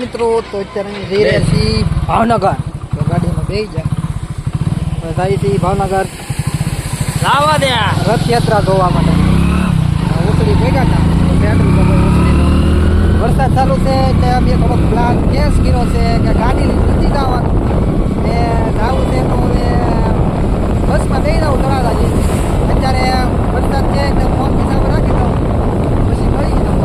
મિત્રો તો અત્યારે જઈ રહ્યા છીએ ભાવનગર. તો ગાડીમાં બે જાય જાય છીએ ભાવનગર. લાવા દે. રથયાત્રા જોવા માટે. ઉસળી ભેગા હતા વરસાદ ચાલુ છે તે અમે થોડોક પ્લાન કેસ કર્યો છે કે ગાડી નથી જવાનું. ને જવું છે તો હવે બસમાં બેસી જાઉં તળાજાજી અત્યારે વરસાદ છે તો ફોન હિસાબ રાખી દઉં પછી મળી જાઉં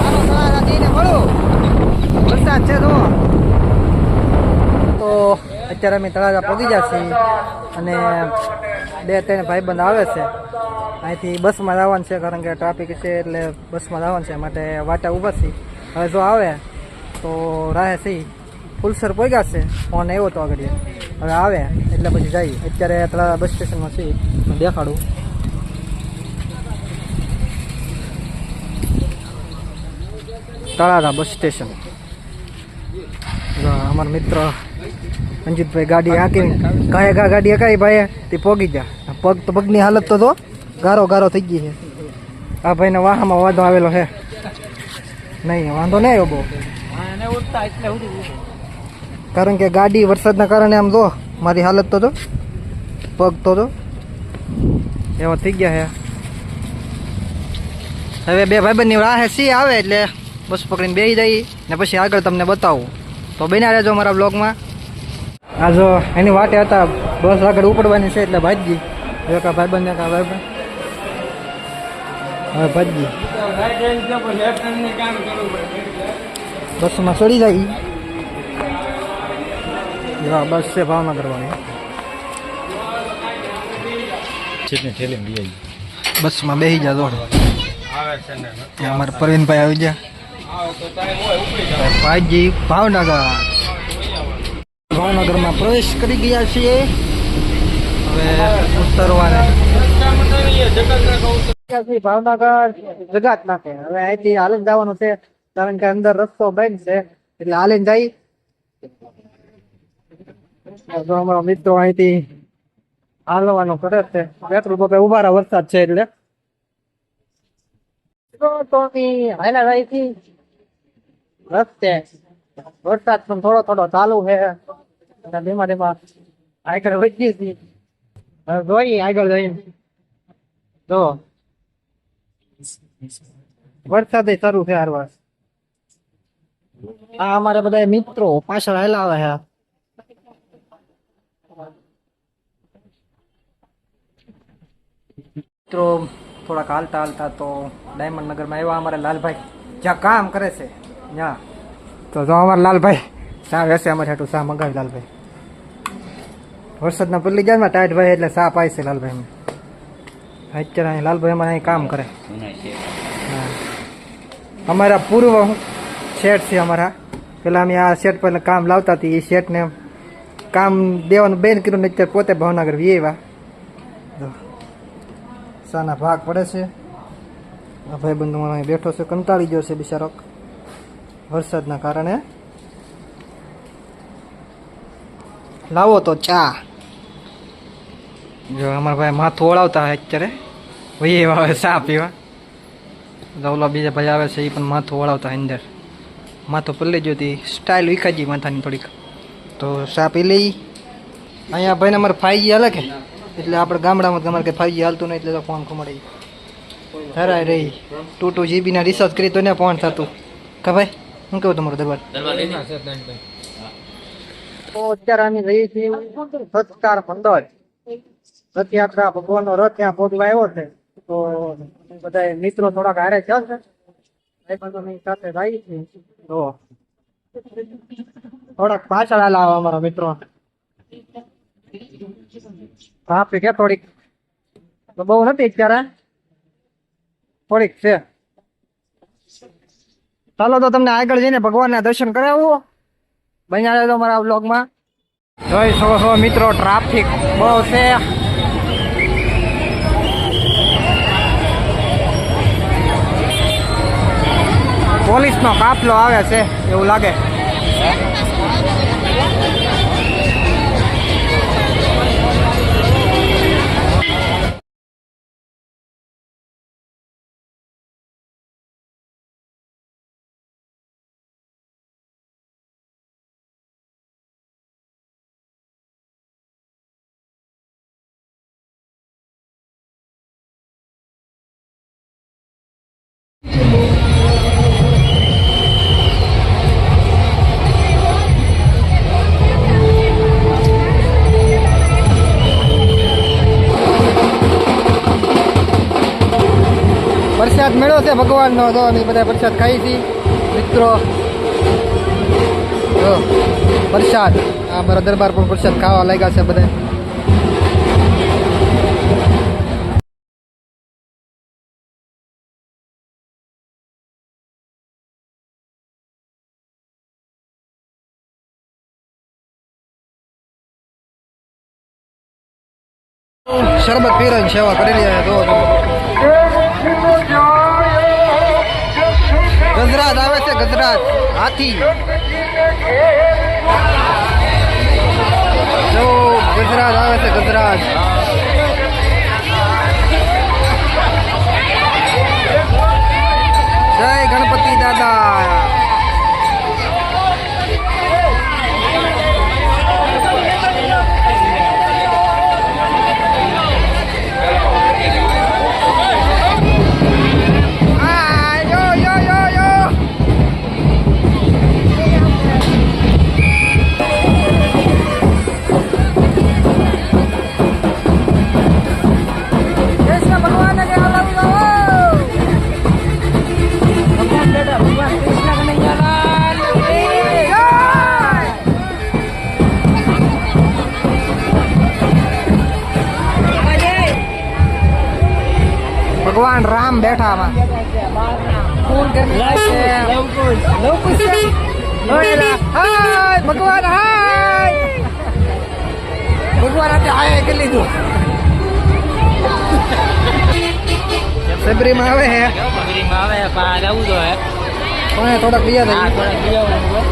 હાલો તળાજા જઈને મળું વરસાદ છે તો તો અત્યારે અમે તળાજા પહોંચી ગયા છીએ અને બે, ત્રણ ભાઈબંધ આવે છે. અહીંથી બસમાં જવાનું છે, કારણ કે ટ્રાફિક છે એટલે બસમાં જવાનું છે, માટે વાટા ઊભા છીએ હવે જો આવે, તો રાહે સી ફૂલસર પહોંચ્યા છે, ફોન આવ્યો તો આગળ. હવે આવે, એટલે પછી જઈએ. અત્યારે તળાજા બસ સ્ટેશનમાં છીએ. દેખાડું. તળાજા બસ સ્ટેશન અમારા મિત્ર અંજિતભાઈ ગાડી હાંકી કાંઈ ગા ગાડી હકાઈ, ભાઈ, તે પોગી ગયા. પગ તો પગની હાલત તો તો ગારો ગારો થઈ ગઈ છે. આ ભાઈને વાહમાં વાંધો આવેલો છે. નહીં, વાંધો નહીં આવ્યો બહુ. કારણ કે ગાડી વરસાદના કારણે આમ જો, મારી હાલત તો જો, પગ તો જો, એવા થઈ ગયા છે. હવે બે ભાઈબંધની રાહે સી આવે એટલે બસ પકડીને બેસી જઈ ને પછી આગળ તમને બતાવું. તો બન્યા રહેજો મારા બ્લોગમાં આ જો એની વાટે હતા બસ આગળ ઉપડવાની છે એટલે ભાજી હવે કા ભાઈબંધ કા ભાઈબંધ હવે ભાજી બસમાં ચડી જાય બસ છે ભાવના આવી. બસમાં બેસી જા દોડ. અમારા પ્રવીણભાઈ આવી ગયા. ભાઈજી ભાવનગર. ભાવનગરમાં પ્રવેશ કરી ગયા છીએ. હવે ભાવનગર જગાત નાખે. હવે અહીંથી હાલ જવાનું છે. કારણ કે અંદર રસ્તો બંધ છે. એટલે હાલે જાય અમારા મિત્રો અહીંથી હાલવાનું કરે છે. પેટ્રોલ પંપે ઊભા રહ્યા વરસાદ છે એટલે. તો છે રસ્તે. વરસાદ પણ થોડો થોડો ચાલુ છે. ધીમા ધીમા આગળ વધી હતી જોઈએ આગળ જઈને. જો. વરસાદ શરૂ છે હારવાર આ અમારે બધા મિત્રો પાછળ હાલા આવે છે મિત્રો, થોડાક હાલતા હાલતા તો ડાયમંડ નગરમાં આવ્યા અમારા લાલભાઈ. જ્યાં કામ કરે છે, ત્યાં. તો જો અમારા લાલભાઈ ચા વેસે અમારે હાટું શા મંગાવી લાલભાઈ. વરસાદના પલ્લી જાય ટાઈટ ભાઈ એટલે ચા આવી છે લાલભાઈ અત્યારે અહીં લાલભાઈ અમારે અહીં કામ કરે. અમારા પૂર્વ શેઠ છે અમારા. પેલા અમે આ શેઠ પર કામ લાવતા હતી, એ શેઠને કામ દેવાનું બેન કર્યું ને અત્યારે પોતે ભાવનગર વી એવા. સાના ભાગ પડે છે. ભાઈબંધો બેઠો છે, કંટાળી ગયો છે બિચારો વરસાદના કારણે. લાવો તો ચા. જો અમારા ભાઈ માથું ઓળાવતા હોય અત્યારે. ભાઈ એવા આવે ચા પીવા. ઓલા બીજા ભાઈ આવે છે એ પણ માથું ઓળાવતા અંદર. માથું પલ્લી ગયો હતી સ્ટાઇલ વિખાજી માથાની થોડીક. તો ચા પી લઈ. અહીંયા ભાઈને અમારે ફાઈજી હાલે કે? એટલે આપણે ગામડામાં તમારે અમારે કંઈ ફાઈજી હાલતું નહીં એટલે તો ફોન કમાડી હરાય રહી. ટુ ટુ જીબીના રિસર્ચ કરી તો ને ફોન થતું. કે ભાઈ શું કેવું તમારું દરબાર? તો અત્યારે અમે જઈએ સત્કાર મંડળ. રથયાત્રા ભગવાનનો રથ ત્યાં ભોગવા આવ્યો છે. તો બધા મિત્રો થોડાક હારે છે. સાથે જઈએ છીએ તો થોડાક પાછળ હાલ આવે અમારા મિત્રો. ટ્રાફિક કે થોડીક? બહુ નથી અત્યારે. થોડીક છે. ચાલો તો તમને આગળ જઈને ભગવાનના દર્શન કરાવું. બન્યા રહેજો મારા બ્લોગમાં જોઈ શકો છો મિત્રો ટ્રાફિક બહુ છે. પોલીસનો કાફલો આવે છે, એવું લાગે. મેળો છે ભગવાનનો તો બધા પ્રસાદ ખાઈ છીએ. મિત્રો, જો, પ્રસાદ. આ મારા દરબાર પણ પ્રસાદ ખાવા લાગ્યા છે બધા. શરબત પીરન સેવા કરી રહ્યા તો છે ગજરાત હાથી. જો ગુજરાત આવે છે ગુજરાત આમાં ફૂલ ગરમી લાગે. લવકુશ છે લોયેલા હાય ભગવાન હાય. ભગવાન હાથે હાય કરી લીધું. સબરીમાં આવે હે. આવે પા જવું તો હે પણ થોડાક હા થઈ થોડા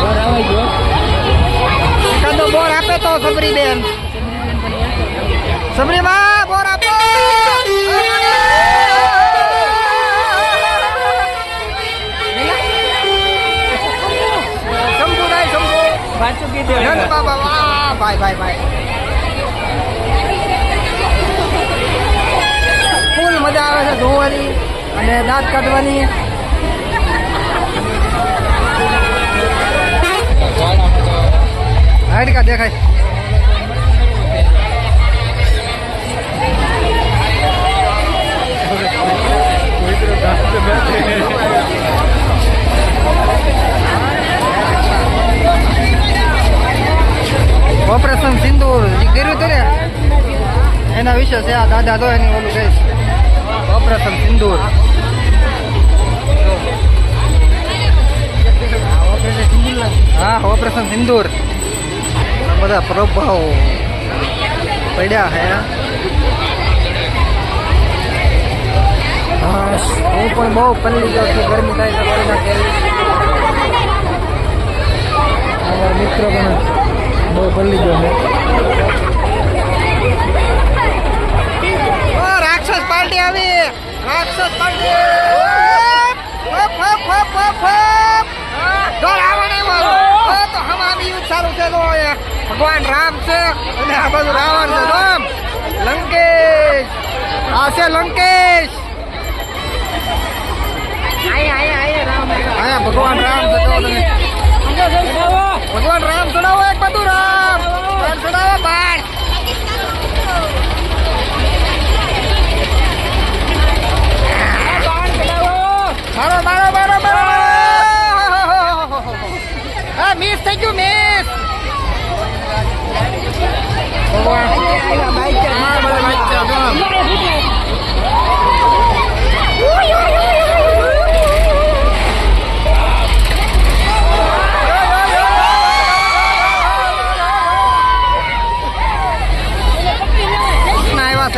બોર આવે ગયો એકાદો બોર આપે તો સબરી બેન સબરી માં બોર આપો. ભાઈ ભાઈ ભાઈ ફૂલ મજા આવે છે ધોવાની અને દાંત કાઢવાની. હાડકા દેખાય. દાદા એની ઓલું કહીશ ઓપરેશન સિંદૂર. હા ઓપરેશન સિંદૂર. બધા પ્રભાવ પડ્યા હે. હા પણ બહુ પલ્લી ગયો છું. ગરમી થાય તો કેવી અમારા મિત્ર પણ બહુ પલ્લી ગયો છે. ભગવાન રામ છે અને આ બાજુ રાવણ છે. રામ લંકેશ. આ છે લંકેશ. અહીંયા ભગવાન રામ છે ભગવાન રામ ચડાવો એક બધું રામ. રામ ચડાવો બાર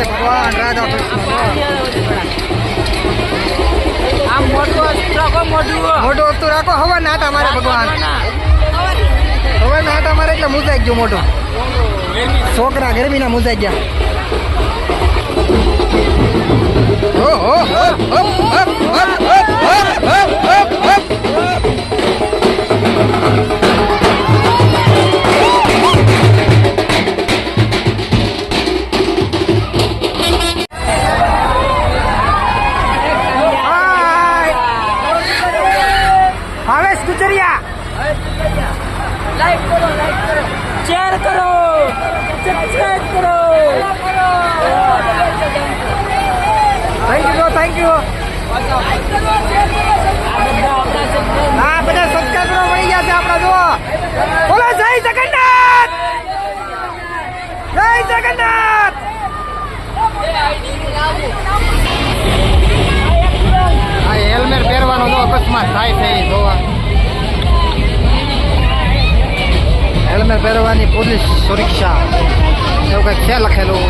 છે ભગવાન રાધા કૃષ્ણ મોટું વસ્તુ રાખો હવે નાટા મારે ભગવાન. હવે નાટા મારે એટલે મુજાઈ ગયું મોટું છોકરા ગરમીના મુજાઈ ગયા. ઓ હો હો હો. પહેરવાની પોલીસ સુરક્ષા. એવું કંઈક છે લખેલું?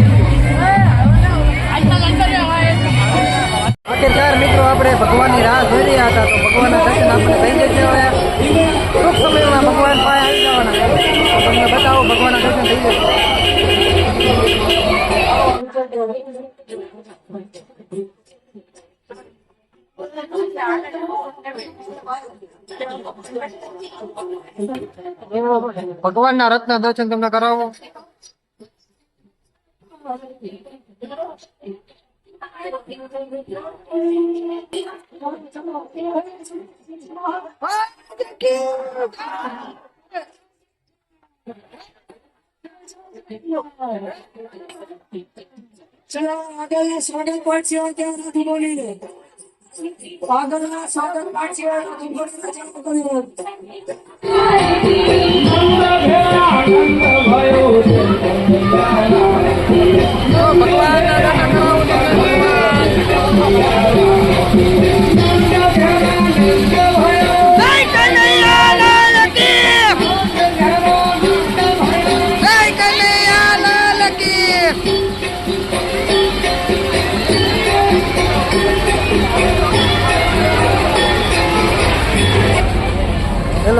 આખિરકાર મિત્રો, આપણે ભગવાનની રાહ જોઈ રહ્યા હતા, તો ભગવાનના દર્શન આપણે થઈ જશે હવે. ટૂંક સમયમાં ભગવાન પાસે આવી જવાના. તમને બતાવો, ભગવાનના દર્શન થઈ જશે. ભગવાનના રત્ન દર્શન તમને કરાવો. ચલો આગળ સ્વાગત પાઠ ત્યાં નથી બોલીને આગળના સ્વાગત પાઠ નથી બોલીને ચાલુ કર્યું તો ભગવાનના દર્શન કરાવો જય હેલો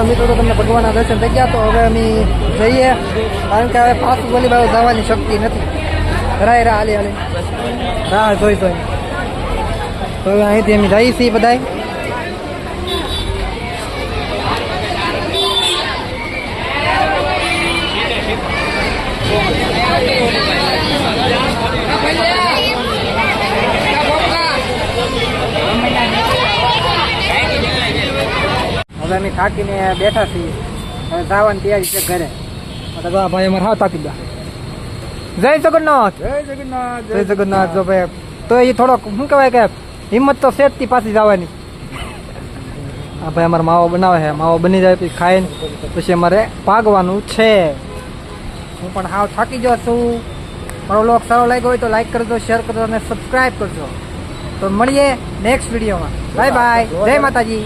મિત્રો, તો તમને ભગવાનના દર્શન થઈ ગયા, તો હવે અમે જઈએ, કારણ કે હવે પાછું બોલી બાજુ જવાની શક્તિ નથી. રાય રા હાલી હાલી. રાહ જોઈ જોઈ. તો હવે અહીંથી અમે જઈએ છીએ બધાય. હવે અમે થાકીને બેઠા છીએ. હવે જવાની તૈયારી છે ઘરે. ભાઈ અમારે હા થાકી ગયા જય જગન્નાથ. જય જગન્નાથ જય જગન્નાથ જો ભાઈ. તો એ થોડોક શું કહેવાય કે હિંમત તો સેજથી પાછી જવાની. આ ભાઈ અમારે માવો બનાવે છે. માવો બની જાય પછી ખાઈ પછી અમારે પાગવાનું છે. હું પણ હાવ થાકી ગયો છું. મારો લોક સારો લાગ્યો હોય તો લાઈક કરજો શેર કરજો અને સબસ્ક્રાઈબ કરજો. તો મળીએ નેક્સ્ટ વિડીયોમાં બાય બાય જય માતાજી.